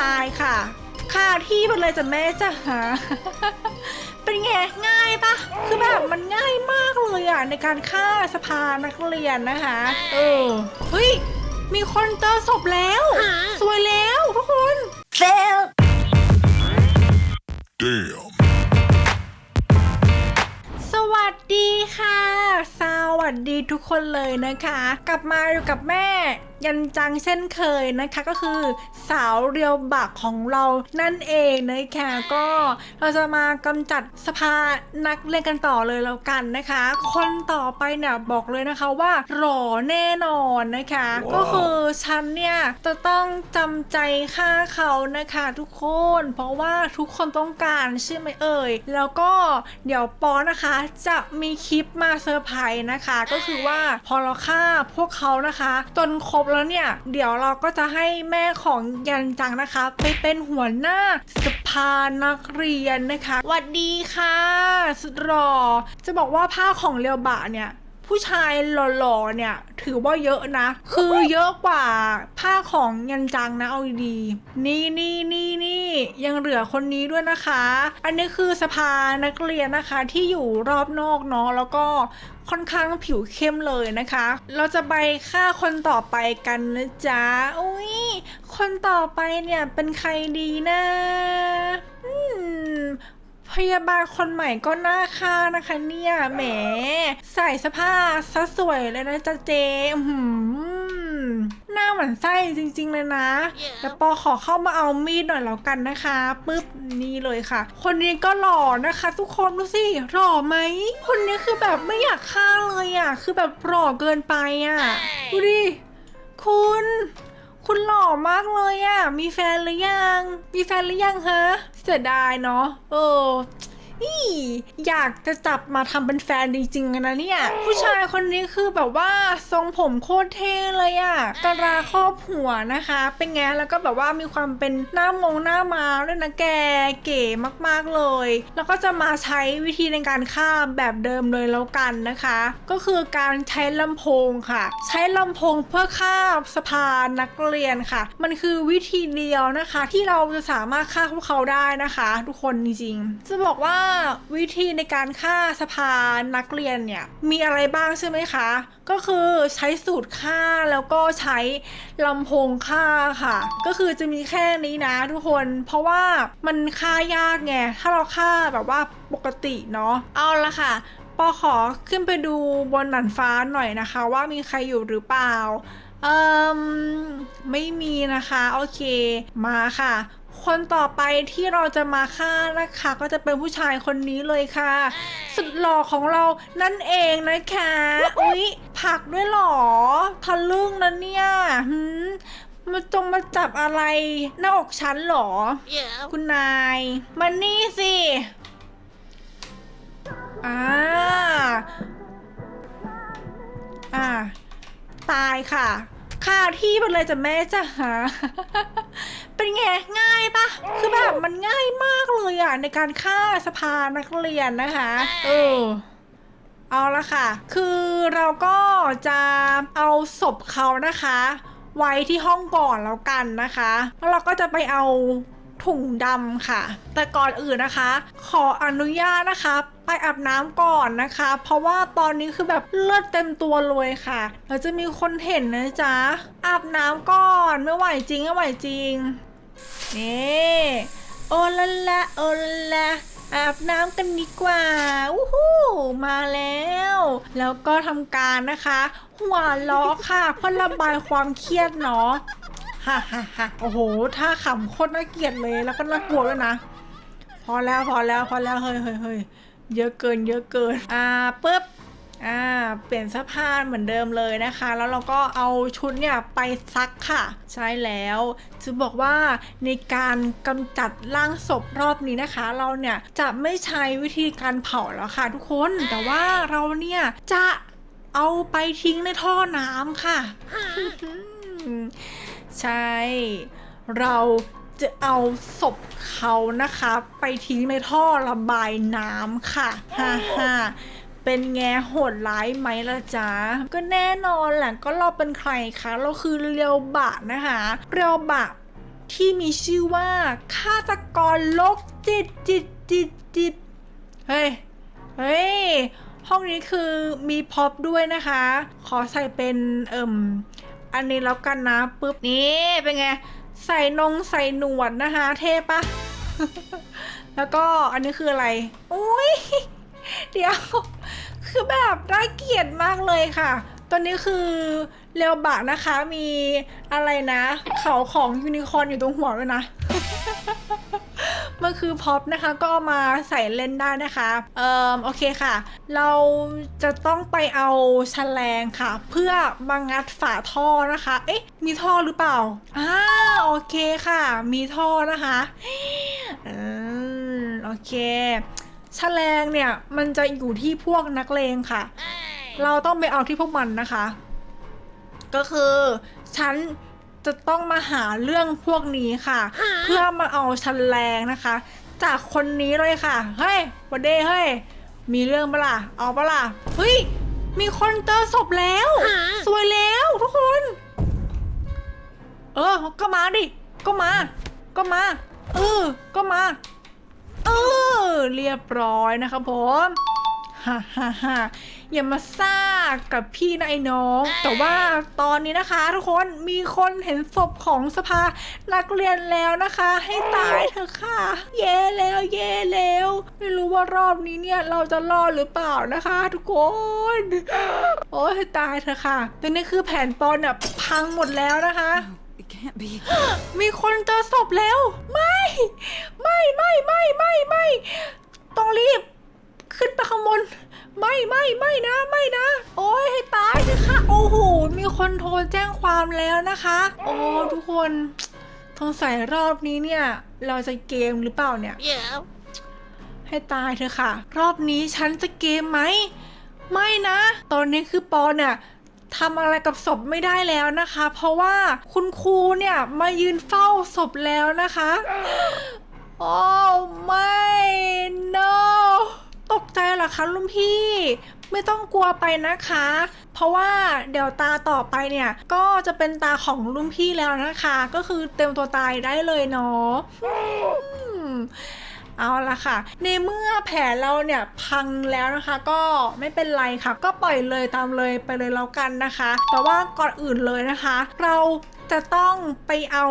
ตายค่ะค่าที่ไปเลยจ้ะแม่จ้ะเป็นไงง่ายปะคือแบบมันง่ายมากเลยอะในการฆ่าสภานักเรียนนะคะเออเฮ้ยมีคนเจอศพแล้ว สวยแล้วทุกคน Fail. Damn. สวัสดีค่ะ สวัสดีทุกคนเลยนะคะ กลับมาอยู่กับแม่ ยันจังเช่นเคยนะคะก็คือสาวเรียวบักของเรานั่นเองนะคะก็เราจะมากำจัดสภานักเรียนกันต่อเลยแล้วกันนะคะ คนต่อไปเนี่ยบอกเลยนะคะว่าหล่อแน่นอนนะคะว้าวก็คือฉันเนี่ยจะต้องจำใจฆ่าเขานะคะทุกคน เพราะว่าทุกคนต้องการใช่ไหมเอ่ยแล้วก็เดี๋ยวปอนะคะจะมีคลิปมาเซอร์ไพรส์นะคะ ก็คือว่าพอเราฆ่าพวกเขานะคะ จนครบแล้วเนี่ย เดี๋ยวเราก็จะให้แม่ของยันจังนะคะ ไปเป็นหัวหน้าสภานักเรียนนะคะหวัดดีค่ะ สุดหล่อจะบอกว่าผ้าของเรียวบะเนี่ยผู้ชายหล่อๆเนี่ยถือว่าเยอะนะ คือเยอะกว่าผ้าของยันจังนะเอาดีๆนี่นี่นี่นี่ ยังเหลือคนนี้ด้วยนะคะ อันนี้คือสภานักเรียนนะคะที่อยู่รอบนอกเนาะแล้วก็ค่อนข้างผิวเข้มเลยนะคะ เราจะไปฆ่าคนต่อไปกันนะจ๊ะอุ้ยคนต่อไปเนี่ยเป็นใครดีนะอืมพยาบาลคนใหม่ก็น่าค่านะคะเนี่ยแหม ใส่เสอผ้าซะสวยเลยนะจ๊ะเจอื้อหือ หน้าเหมือนไส้จริง ๆ เลยนะเดี๋ยวปอขอเข้ามาเอามีดหน่อยแล้วกันนะคะปึ๊บนี่เลยค่ะ คนนี้ก็หล่อนะคะ ทุกคนดูสิหล่อไหมคนนี้คือแบบไม่อยากฆ่าเลยอะ คือแบบหล่อเกินไปอะดูดิคุณ คุณหล่อมากเลยอะ่ะ มีแฟนหรือยัง มีแฟนหรือยังฮะเสียดายเนาะเออ นี่อยากจะจับมาทำเป็นแฟนจริงๆนะเนี่ย ผู้ชายคนนี้คือแบบว่าทรงผมโคตรเท่เลยอะกระราครอบหัวนะคะ เป็นไงแล้วก็แบบว่ามีความเป็นหน้ามงหน้ามาด้วยนะแกเก๋มากๆเลย แล้วก็จะมาใช้วิธีในการฆ่าแบบเดิมเลยแล้วกันนะคะ ก็คือการใช้ลำโพงค่ะ ใช้ลำโพงเพื่อฆ่าสภานนักเรียนค่ะ มันคือวิธีเดียวนะคะ ที่เราจะสามารถฆ่าพวกเขาได้นะคะ ทุกคนจริงๆจะบอกว่าวิธีในการฆ่าสภานักเรียนเนี่ยมีอะไรบ้างใช่ไหมคะ ก็คือใช้สูตรฆ่าแล้วก็ใช้ลำโพงฆ่าค่ะ ก็คือจะมีแค่นี้นะทุกคน เพราะว่ามันฆ่ายากไง ถ้าเราฆ่าแบบว่าปกติเนาะ เอาละค่ะปอขอขึ้นไปดูบนหนันฟ้าหน่อยนะคะ ว่ามีใครอยู่หรือเปล่าเอ่มไม่มีนะคะ โอเค มาค่ะ คนต่อไปที่เราจะมาฆ่านะคะ ก็จะเป็นผู้ชายคนนี้เลยค่ะ สุดหล่อของเรานั่นเองนะคะอุ๊ยผักด้วยเหรอทะลึ่งนะเนี่ยหืมมาจงมาจับอะไร หน้าอกฉันเหรอ Yeah. คุณนายมานี่สิอ่าอ่าตายค่ะค่าที่ไปเลยจ้ะแม่จ้ะเป็นไงง่าย ปะคือแบบมันง่ายมากเลยอะในการฆ่าสภานักเรียนนะคะเออเอาละค่ะ คือเราก็จะเอาศพเขานะคะ ไว้ที่ห้องก่อนแล้วกันนะคะ แล้วเราก็จะไปเอาถุงดำค่ะ แต่ก่อนอื่นนะคะ ขออนุญาตนะคะ ไปอาบน้ำก่อนนะคะ เพราะว่าตอนนี้คือแบบเลือดเต็มตัวเลยค่ะเราจะมีคนเห็นนะจ๊ะอาบน้ำก่อนไม่ไหวจริงไม่ไหวจริง นี่โอละละโอละละอาบน้ำกันดีกว่าอู้หูมาแล้ว แล้วก็ทำการนะคะ หัวล้อค่ะเพื่อระบายความเครียดเนาะฮ่าฮ่าฮ่าโอ้โหถ้าขำโคตรน่าเกลียดเลยแล้วก็น่ากลัวด้วยนะ พอแล้วพอแล้วพอแล้วเฮ้ยเฮ้ยเฮ้ยเยอะเกิน เยอะเกิน อ่าปึ๊บ อ่าเปลี่ยนเสื้อผ้าเหมือนเดิมเลยนะคะ แล้วเราก็เอาชุดเนี่ยไปซักค่ะ ใช่แล้วจะบอกว่าในการกำจัดร่างศพรอบนี้นะคะ เราเนี่ยจะไม่ใช้วิธีการเผาแล้วค่ะทุกคนแต่ว่าเราเนี่ยจะเอาไปทิ้งในท่อน้ำค่ะ ใช่ เราจะเอาศพเขานะคะ ไปทิ้งในท่อระบายน้ำค่ะฮ่าฮ่า เป็นไงโหดร้ายไหมล่ะจ๊ะ ก็แน่นอนแหละก็เราเป็นใครคะ เราคือเรียวบะนะคะ เรียวบะที่มีชื่อว่าฆาตกรโรคจิตจิตจิตจิตเฮ้ย เฮ้ย ห้องนี้คือมีพ็อปด้วยนะคะ ขอใส่เป็นเอิ่มอันนี้แล้วกันนะปุ๊บนี่เป็นไง ใส่นงใส่หนวดนะคะ เท่ปะแล้วก็อันนี้คืออะไร อุ้ยเดี๋ยว คือแบบน่าเกลียดมากเลยค่ะตอนนี้คือเรียวบะนะคะมีอะไรนะ เขาของยูนิคอร์นอยู่ตรงหัวด้วยนะ มันคือพ็อปนะคะก็เอามาใส่เล่นได้นะคะเอ่อโอเคค่ะ เราจะต้องไปเอาแฉลงค่ะ เพื่อมางัดฝาท่อนะคะ เอ๊ะ มีท่อหรือเปล่าอ่าโอเคค่ะ มีท่อนะคะอืมโอเค แฉลงเนี่ยมันจะอยู่ที่พวกนักเลงค่ะ เราต้องไปเอาที่พวกมันนะคะ ก็คือฉันจะต้องมาหาเรื่องพวกนี้ค่ะ เพื่อมาเอาชันแรงนะคะ จากคนนี้เลยค่ะ เฮ้ยวันเดย์เฮ้ยมีเรื่องปะล่ะเอาปะล่ะเฮ้ยมีคนเจอศพแล้ว สวยแล้วทุกคน เออ ก็มาดิ ก็มา ก็มา เออ ก็มา เออเรียบร้อยนะครับผมฮ่าฮ่าฮ่าอย่ามาซ่ากับพี่นะไอ้น้อง แต่ว่าตอนนี้นะคะ ทุกคนมีคนเห็นศพของสภานักเรียนแล้วนะคะ ให้ตายเถอะค่ะ เย่แล้วเย่แล้วไม่รู้ว่ารอบนี้เนี่ยเราจะรอดหรือเปล่านะคะ ทุกคนโอ้ยตายเถอะค่ะแต่นี่คือแผนปอนเนี่ยพังหมดแล้วนะคะ can't be. มีคนเจอศพแล้ว ไม่ ไม่ไม่ไม่ไม่ไม่ต้องรีบ ขึ้นไปข้างบน ไม่ไม่ไม่นะไม่นะ โอ้ยให้ตายเลยค่ะโอ้โหมีคนโทรแจ้งความแล้วนะคะโอ้ทุกคนสงสัยรอบนี้เนี่ย เราจะเกมหรือเปล่าเนี่ย Yeah. ให้ตายเถอะค่ะ รอบนี้ฉันจะเกมไหม ไม่นะ ตอนนี้คือปอเนี่ย ทำอะไรกับศพไม่ได้แล้วนะคะ เพราะว่าคุณครูเนี่ยมายืนเฝ้าศพแล้วนะคะโอ้ไม่ no ตกใจเหรอคะลุงพี่ไม่ต้องกลัวไปนะคะ เพราะว่าเดี๋ยวตาต่อไปเนี่ย ก็จะเป็นตาของลุงพี่แล้วนะคะ ก็คือเต็มตัวตายได้เลยเนาะ เอาละค่ะ ในเมื่อแผลเราเนี่ยพังแล้วนะคะ ก็ไม่เป็นไรค่ะ ก็ปล่อยเลยตามเลยไปเลยแล้วกันนะคะ แต่ว่าก่อนอื่นเลยนะคะ เราจะต้องไปเอา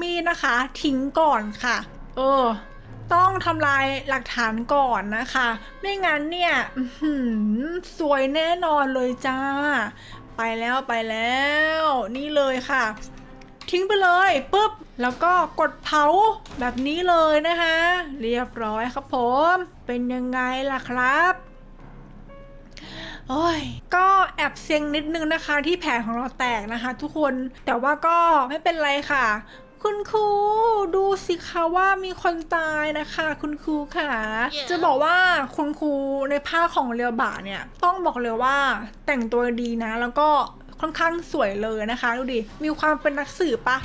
มีดนะคะ ทิ้งก่อนค่ะ เออ ต้องทำลายหลักฐานก่อนนะคะ ไม่งั้นเนี่ยสวยแน่นอนเลยจ้า ไปแล้วไปแล้ว นี่เลยค่ะ ทิ้งไปเลยปุ๊บ แล้วก็กดเผาแบบนี้เลยนะคะ เรียบร้อยครับผม เป็นยังไงล่ะครับโอ้ย ก็แอบเซ็งนิดนึงนะคะที่แผลของเราแตกนะคะ ทุกคน แต่ว่าก็ไม่เป็นไรค่ะ คุณครูดูสิคะว่ามีคนตายนะคะ คุณครูค่ะ Yeah. จะบอกว่าคุณครูในภาคของเรียวบะเนี่ย ต้องบอกเลยว่าแต่งตัวดีนะ แล้วก็ ค่อนข้างสวยเลยนะคะดูดิ มีความเป็นนักสืบปะ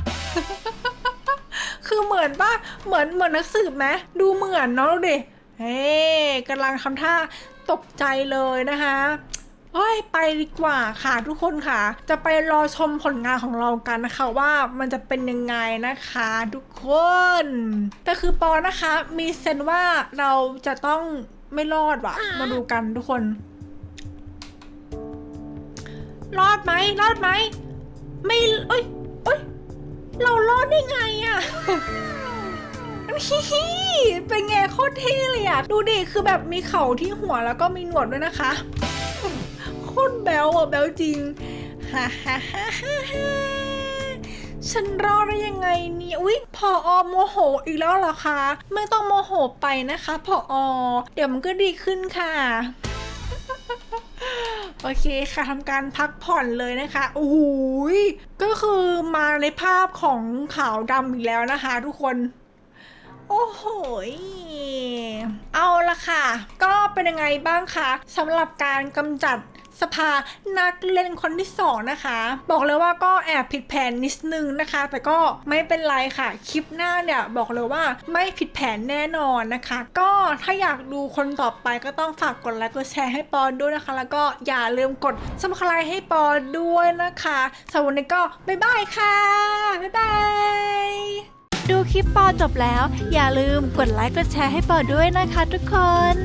คือเหมือนปะเหมือนเหมือนนักสืบไหมดูเหมือนเนาะดูดิ เฮ้กำลังทำท่าตกใจเลยนะคะเฮ้ยไปดีกว่าค่ะทุกคนค่ะ จะไปรอชมผลงานของเรากันนะคะว่ามันจะเป็นยังไงนะคะทุกคนแต่คือปอนะคะ มีเซนว่าเราจะต้องไม่รอดว่ะ มาดูกันทุกคน รอดไหมรอดไหม ไม่เอ้ยเอ้ย เรารอดได้ไงอะฮิฮิเป็นไงโคตรเท่เลยอะดูดิ คือแบบมีเข่าที่หัวแล้วก็มีหนวดด้วยนะคะ โคตรแบลอะแบลจริงฮ่าฮ่าฮ่าฮ่าฮ่าฉันรอดได้ยังไงเนี่ยอุ๊ยพออโมโหอีกแล้วเหรอคะ ไม่ต้องโมโหไปนะคะพออเดี๋ยวมันก็ดีขึ้นค่ะ โอเคค่ะทำการพักผ่อนเลยนะคะโอ้โหก็คือมาในภาพของขาวดำอีกแล้วนะคะ ทุกคน โอ้โหเอาละค่ะ ก็เป็นยังไงบ้างคะสำหรับการกำจัด สภานักเล่นคนที่สองนะคะ บอกเลยว่าก็แอบผิดแผนนิดนึงนะคะ แต่ก็ไม่เป็นไรค่ะ คลิปหน้าเนี่ยบอกเลยว่าไม่ผิดแผนแน่นอนนะคะ ก็ถ้าอยากดูคนต่อไปก็ต้องฝากกดไลค์กดแชร์ให้ปอนด้วยนะคะ แล้วก็อย่าลืมกดซับสไครต์ให้ปอนด้วยนะคะสำหรับวันนี้ก็บ๊ายบายค่ะบ๊ายบายดูคลิปปอจบแล้ว อย่าลืมกดไลค์กดแชร์ให้ปอด้วยนะคะทุกคน